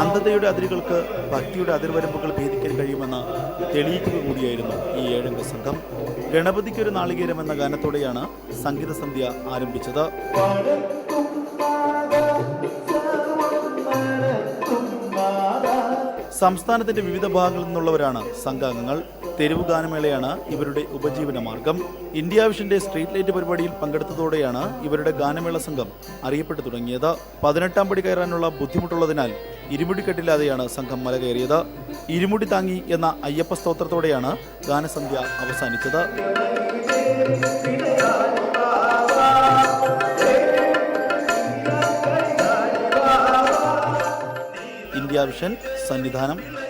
അന്ധതയുടെ അതിരുകൾക്ക് ഭക്തിയുടെ അതിർവരമ്പുകൾ ഭേദിക്കാൻ കഴിയുമെന്ന് തെളിയിക്കുക കൂടിയായിരുന്നു ഈ ഏഴംഗ സംഘം. ഗണപതിക്കൊരു നാളികേരം എന്ന ഗാനത്തോടെയാണ് സംഗീത സന്ധ്യ ആരംഭിച്ചത്. സംസ്ഥാനത്തിന്റെ വിവിധ ഭാഗങ്ങളിൽ നിന്നുള്ളവരാണ് സംഘാംഗങ്ങൾ. തെരുവ് ഗാനമേളയാണ് ഇവരുടെ ഉപജീവന മാർഗം. ഇന്ത്യ വിഷന്റെ സ്ട്രീറ്റ് ലൈറ്റ് പരിപാടിയിൽ പങ്കെടുത്തതോടെയാണ് ഇവരുടെ ഗാനമേള സംഘം അറിയപ്പെട്ടു തുടങ്ങിയത്. പതിനെട്ടാം പടി കയറാനുള്ള ബുദ്ധിമുട്ടുള്ളതിനാൽ ഇരുമുടിക്കെട്ടില്ലാതെയാണ് സംഘം മല കയറിയത്. ഇരുമുടി താങ്ങി എന്ന അയ്യപ്പ സ്തോത്രത്തോടെയാണ് ഗാനസന്ധ്യ അവസാനിച്ചത്. ഇന്ത്യ വിഷൻ സന്നിധാനം.